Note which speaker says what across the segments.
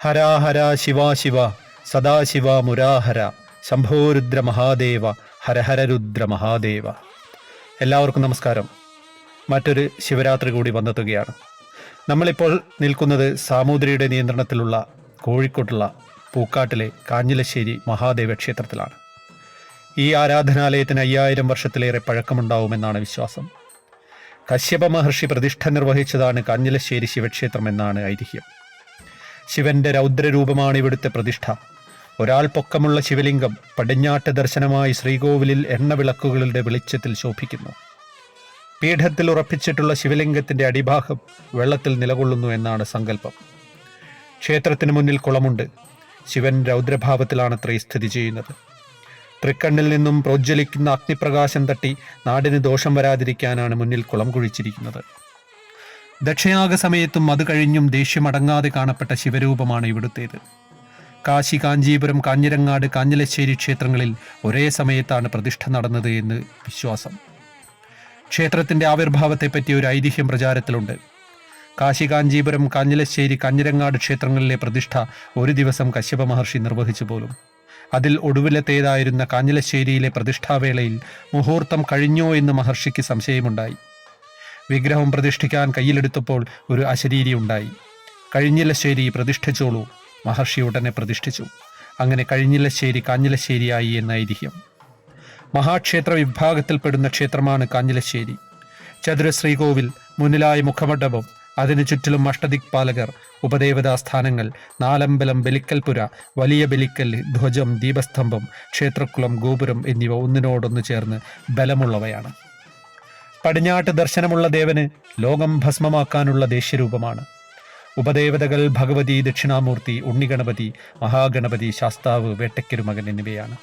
Speaker 1: ഹരാഹര ശിവ ശിവ സദാശിവ മുരാഹര ശംഭോരുദ്ര മഹാദേവ ഹരഹരരുദ്ര മഹാദേവ. എല്ലാവർക്കും നമസ്കാരം. മറ്റൊരു ശിവരാത്രി കൂടി വന്നെത്തുകയാണ്. നമ്മളിപ്പോൾ നിൽക്കുന്നത് സാമൂതിരിയുടെ നിയന്ത്രണത്തിലുള്ള കോഴിക്കോട്ടുള്ള പൂക്കാട്ടിലെ കാഞ്ഞിലശ്ശേരി മഹാദേവ ക്ഷേത്രത്തിലാണ്. ഈ ആരാധനാലയത്തിന് അയ്യായിരം വർഷത്തിലേറെ പഴക്കമുണ്ടാവുമെന്നാണ് വിശ്വാസം. കശ്യപ മഹർഷി പ്രതിഷ്ഠ നിർവഹിച്ചതാണ് കാഞ്ഞിലശ്ശേരി ശിവക്ഷേത്രം എന്നാണ് ഐതിഹ്യം. ശിവന്റെ രൗദ്രരൂപമാണ് ഇവിടുത്തെ പ്രതിഷ്ഠ. ഒരാൾ പൊക്കമുള്ള ശിവലിംഗം പടിഞ്ഞാട്ട് ദർശനമായി ശ്രീകോവിലിൽ എണ്ണവിളക്കുകളുടെ വെളിച്ചത്തിൽ ശോഭിക്കുന്നു. പീഠത്തിൽ ഉറപ്പിച്ചിട്ടുള്ള ശിവലിംഗത്തിന്റെ അടിഭാഗം വെള്ളത്തിൽ നിലകൊള്ളുന്നു എന്നാണ് സങ്കല്പം. ക്ഷേത്രത്തിന് മുന്നിൽ കുളമുണ്ട്. ശിവൻ രൗദ്രഭാവത്തിലാണത്രേ സ്ഥിതി ചെയ്യുന്നത്. തൃക്കണ്ണിൽ നിന്നും പ്രോജ്വലിക്കുന്ന അഗ്നിപ്രകാശം തട്ടി നാടിന് ദോഷം വരാതിരിക്കാനാണ് മുന്നിൽ കുളം കുഴിച്ചിരിക്കുന്നത്. ദക്ഷിണാഗ സമയത്തും അത് കഴിഞ്ഞും ദേഷ്യമടങ്ങാതെ കാണപ്പെട്ട ശിവരൂപമാണ് ഇവിടുത്തേത്. കാശി കാഞ്ചീപുരം കാഞ്ഞിരങ്ങാട് കാഞ്ഞിലശ്ശേരി ക്ഷേത്രങ്ങളിൽ ഒരേ സമയത്താണ് പ്രതിഷ്ഠ നടന്നത് എന്ന് വിശ്വാസം. ക്ഷേത്രത്തിന്റെ ആവിർഭാവത്തെപ്പറ്റി ഒരു ഐതിഹ്യം പ്രചാരത്തിലുണ്ട്. കാശി കാഞ്ചീപുരം കാഞ്ഞിലശ്ശേരി കാഞ്ഞിരങ്ങാട് ക്ഷേത്രങ്ങളിലെ പ്രതിഷ്ഠ ഒരു ദിവസം കശ്യപ മഹർഷി നിർവഹിച്ചു പോലും. അതിൽ ഒടുവിലത്തേതായിരുന്ന കാഞ്ഞിലശ്ശേരിയിലെ പ്രതിഷ്ഠാവേളയിൽ മുഹൂർത്തം കഴിഞ്ഞോ എന്ന് മഹർഷിക്ക് സംശയമുണ്ടായി. വിഗ്രഹം പ്രതിഷ്ഠിക്കാൻ കയ്യിലെടുത്തപ്പോൾ ഒരു അശരീരി ഉണ്ടായി. കഴിഞ്ഞിലശ്ശേരി പ്രതിഷ്ഠിച്ചോളൂ. മഹർഷി ഉടനെ പ്രതിഷ്ഠിച്ചു. അങ്ങനെ കഴിഞ്ഞിലശ്ശേരി കാഞ്ഞിലശ്ശേരിയായി എന്ന ഐതിഹ്യം മഹാക്ഷേത്ര വിഭാഗത്തിൽപ്പെടുന്ന ക്ഷേത്രമാണ് കാഞ്ഞിലശ്ശേരി. ചതുരശ്രീകോവിൽ മുന്നിലായ മുഖമണ്ഡപം അതിനു ചുറ്റിലും അഷ്ടദിക്പാലകർ ഉപദേവതാ സ്ഥാനങ്ങൾ നാലമ്പലം ബലിക്കൽപുര വലിയ ബലിക്കൽ ധ്വജം ദീപസ്തംഭം ക്ഷേത്രക്കുളം ഗോപുരം എന്നിവ ഒന്നിനോടൊന്ന് ചേർന്ന് ബലമുള്ളവയാണ്. പടിഞ്ഞാട്ട് ദർശനമുള്ള ദേവന് ലോകം ഭസ്മമാക്കാനുള്ള ദേഷ്യരൂപമാണ് ഉപദേവതകൾ ഭഗവതി ദക്ഷിണാമൂർത്തി ഉണ്ണിഗണപതി മഹാഗണപതി ശാസ്താവ് വേട്ടയ്ക്കരുമകൻ എന്നിവയാണ്.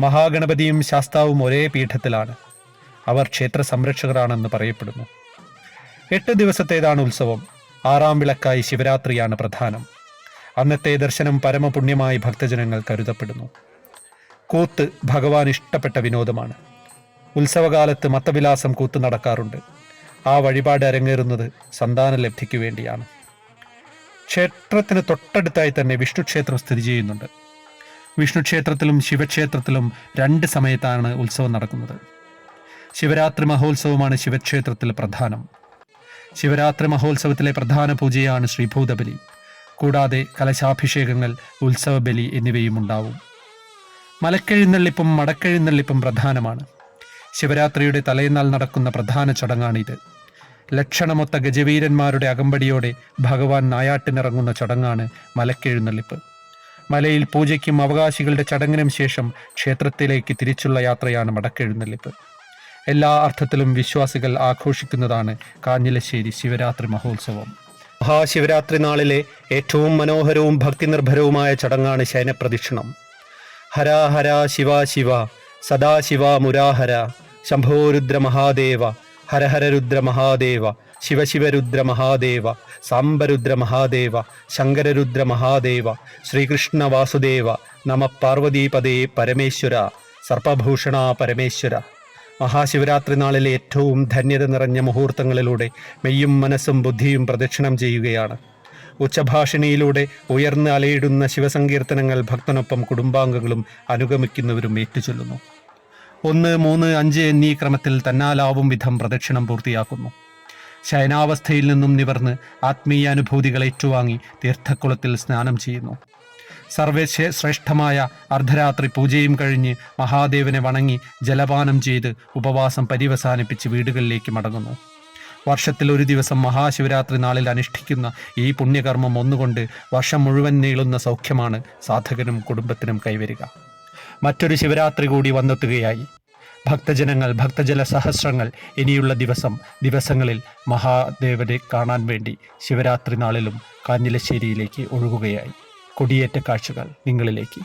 Speaker 1: മഹാഗണപതിയും ശാസ്താവും ഒരേ പീഠത്തിലാണ്. അവർ ക്ഷേത്ര സംരക്ഷകരാണെന്ന് പറയപ്പെടുന്നു. എട്ട് ദിവസത്തേതാണ് ഉത്സവം. ആറാം വിളക്കായി ശിവരാത്രിയാണ് പ്രധാനം. അന്നത്തെ ദർശനം പരമപുണ്യമായി ഭക്തജനങ്ങൾ കരുതപ്പെടുന്നു. കൂത്ത് ഭഗവാൻ ഇഷ്ടപ്പെട്ട വിനോദമാണ്. ഉത്സവകാലത്ത് മത്തവിലാസം കൂത്ത് നടക്കാറുണ്ട്. ആ വഴിപാട് അരങ്ങേറുന്നത് സന്താന ലബ്ധിക്ക് വേണ്ടിയാണ്. ക്ഷേത്രത്തിന് തൊട്ടടുത്തായി തന്നെ വിഷ്ണു ക്ഷേത്രം സ്ഥിതി ചെയ്യുന്നുണ്ട്. വിഷ്ണു ക്ഷേത്രത്തിലും ശിവക്ഷേത്രത്തിലും രണ്ട് സമയത്താണ് ഉത്സവം നടക്കുന്നത്. ശിവരാത്രി മഹോത്സവമാണ് ശിവക്ഷേത്രത്തിൽ പ്രധാനം. ശിവരാത്രി മഹോത്സവത്തിലെ പ്രധാന പൂജയാണ് ശ്രീഭൂതബലി. കൂടാതെ കലശാഭിഷേകങ്ങൾ ഉത്സവബലി എന്നിവയും ഉണ്ടാവും. മലക്കെഴുന്നള്ളിപ്പും മടക്കെഴുന്നള്ളിപ്പും പ്രധാനമാണ്. ശിവരാത്രിയുടെ തലേന്നാൾ നടക്കുന്ന പ്രധാന ചടങ്ങാണിത്. ലക്ഷണമൊത്ത ഗജവീരന്മാരുടെ അകമ്പടിയോടെ ഭഗവാൻ നായാട്ടിനിറങ്ങുന്ന ചടങ്ങാണ് മലക്കെഴുന്നള്ളിപ്പ്. മലയിൽ പൂജയ്ക്കും അവകാശികളുടെ ചടങ്ങിനും ശേഷം ക്ഷേത്രത്തിലേക്ക് തിരിച്ചുള്ള യാത്രയാണ് മടക്കെഴുന്നള്ളിപ്പ്. എല്ലാ അർത്ഥത്തിലും വിശ്വാസികൾ ആഘോഷിക്കുന്നതാണ് കാഞ്ഞിലശ്ശേരി ശിവരാത്രി മഹോത്സവം. മഹാശിവരാത്രി നാളിലെ ഏറ്റവും മനോഹരവും ഭക്തിനിർഭരവുമായ ചടങ്ങാണ് ശയനപ്രദക്ഷിണം. ഹര ഹര ശിവ ശിവ സദാശിവ മുരാഹര. ശംഭോരുദ്ര മഹാദേവ ഹരഹര രുദ്ര മഹാദേവ ശിവശിവരുദ്ര മഹാദേവ സാംബരുദ്ര മഹാദേവ ശങ്കരരുദ്ര മഹാദേവ ശ്രീകൃഷ്ണ വാസുദേവ. നമ പാർവതീപദേ പരമേശ്വര. സർപ്പഭൂഷണ പരമേശ്വര. മഹാശിവരാത്രി നാളിലെ ഏറ്റവും ധന്യത നിറഞ്ഞ മുഹൂർത്തങ്ങളിലൂടെ മെയ്യും മനസ്സും ബുദ്ധിയും പ്രദക്ഷിണം ചെയ്യുകയാണ്. ഉച്ചഭാഷിണിയിലൂടെ ഉയർന്ന് അലയിടുന്ന ശിവസങ്കീർത്തനങ്ങൾ ഭക്തനൊപ്പം കുടുംബാംഗങ്ങളും അനുഗമിക്കുന്നവരും ഏറ്റുചൊല്ലുന്നു. ഒന്ന് മൂന്ന് അഞ്ച് എന്നീ ക്രമത്തിൽ തന്നാലാവും വിധം പ്രദക്ഷിണം പൂർത്തിയാക്കുന്നു. ശയനാവസ്ഥയിൽ നിന്നും നിവർന്ന് ആത്മീയ അനുഭൂതികൾ ഏറ്റുവാങ്ങി തീർത്ഥക്കുളത്തിൽ സ്നാനം ചെയ്യുന്നു. സർവേശ്വ ശ്രേഷ്ഠമായ അർദ്ധരാത്രി പൂജയും കഴിഞ്ഞ് മഹാദേവനെ വണങ്ങി ജലപാനം ചെയ്ത് ഉപവാസം പര്യവസാനിപ്പിച്ച് വീടുകളിലേക്ക് മടങ്ങുന്നു. വർഷത്തിൽ ഒരു ദിവസം മഹാശിവരാത്രി നാളിൽ അനുഷ്ഠിക്കുന്ന ഈ പുണ്യകർമ്മം ഒന്നുകൊണ്ട് വർഷം മുഴുവൻ നീളുന്ന സൗഖ്യമാണ് സാധകനും കുടുംബത്തിനും കൈവരിക. മറ്റൊരു ശിവരാത്രി കൂടി വന്നെത്തുകയായി. ഭക്തജനങ്ങൾ ഭക്തജല സഹസ്രങ്ങൾ ഇനിയുള്ള ദിവസം ദിവസങ്ങളിൽ മഹാദേവനെ കാണാൻ വേണ്ടി ശിവരാത്രി നാളിലും കാഞ്ഞിലശ്ശേരിയിലേക്ക് ഒഴുകുകയായി. കൊടിയേറ്റ കാഴ്ചകൾ നിങ്ങളിലേക്ക്.